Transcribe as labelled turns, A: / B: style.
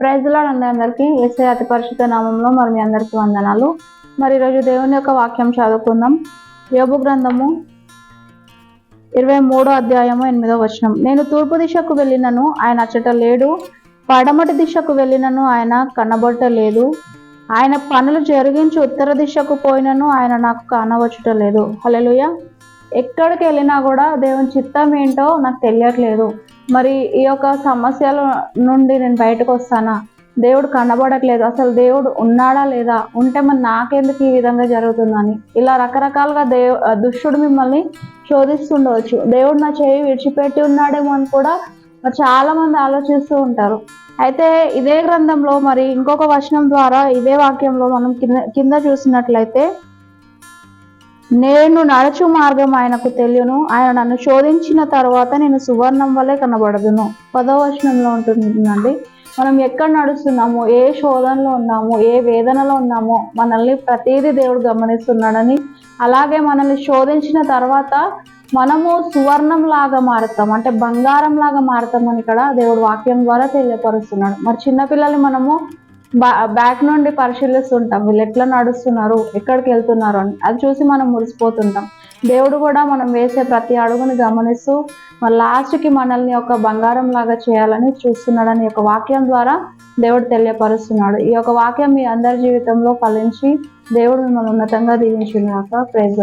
A: ప్రైజ్లో అందరికీ. ఏసే అతి పరిశుద్ధ నామంలో మరి మీ అందరికీ వందనాలు. మరి ఈరోజు దేవుని యొక్క వాక్యం చదువుకుందాం. యోబు గ్రంథము ఇరవై మూడో అధ్యాయము ఎనిమిదో వచనం. నేను తూర్పు దిశకు వెళ్ళినను ఆయన అచ్చట లేడు. పడమటి దిశకు వెళ్ళినను ఆయన కనబడట లేదు. ఆయన పనులు జరిగించి ఉత్తర దిశకు పోయినను ఆయన నాకు కానవచ్చుట లేదు. హల్లెలూయా. ఎక్కడికి వెళ్ళినా కూడా దేవుని చిత్తం ఏంటో నాకు తెలియట్లేదు. మరి ఈ యొక్క సమస్యల నుండి నేను బయటకు వస్తానా? దేవుడు కనబడట్లేదు. అసలు దేవుడు ఉన్నాడా లేదా? ఉంటే మరి నాకెందుకు ఈ విధంగా జరుగుతుందని? ఇలా రకరకాలుగా దేవు దుష్టుడు మిమ్మల్ని శోధిస్తుండవచ్చు. దేవుడు నా చేయి విడిచిపెట్టి ఉన్నాడేమో అని కూడా మరి చాలామంది ఆలోచిస్తూ ఉంటారు. అయితే ఇదే గ్రంథంలో మరి ఇంకొక వచనం ద్వారా ఇదే వాక్యంలో మనం కింద కింద చూసినట్లయితే నేను నడచు మార్గం ఆయనకు తెలియను. ఆయన నన్ను శోధించిన తర్వాత నేను సువర్ణం వల్లే కనబడదును. పదవచనంలో ఉంటుందండి. మనం ఎక్కడ నడుస్తున్నామో ఏ శోధనలో ఉన్నామో ఏ వేదనలో ఉన్నామో మనల్ని ప్రతిదీ దేవుడు గమనిస్తున్నాడని అలాగే మనల్ని శోధించిన తర్వాత మనము సువర్ణం లాగా మారుతాం. అంటే బంగారం లాగా మారుతామని ఇక్కడ దేవుడు వాక్యం ద్వారా తెలియపరుస్తున్నాడు. మరి చిన్నపిల్లల్ని మనము బ్యాక్ నుండి పరిశీలిస్తుంటాం. వీళ్ళు ఎట్లా నడుస్తున్నారు? ఎక్కడికి వెళ్తున్నారు అని. అది చూసి మనం మురిసిపోతుంటాం. దేవుడు కూడా మనం వేసే ప్రతి అడుగుని గమనిస్తూ మన లాస్ట్కి మనల్ని ఒక బంగారం లాగా చేయాలని చూస్తున్నాడని ఒక వాక్యం ద్వారా దేవుడు తెలియపరుస్తున్నాడు. ఈ యొక్క వాక్యం మీ అందరి జీవితంలో ఫలించి దేవుడు మిమ్మల్ని ఉన్నతంగా దీవించిన ప్రేజ్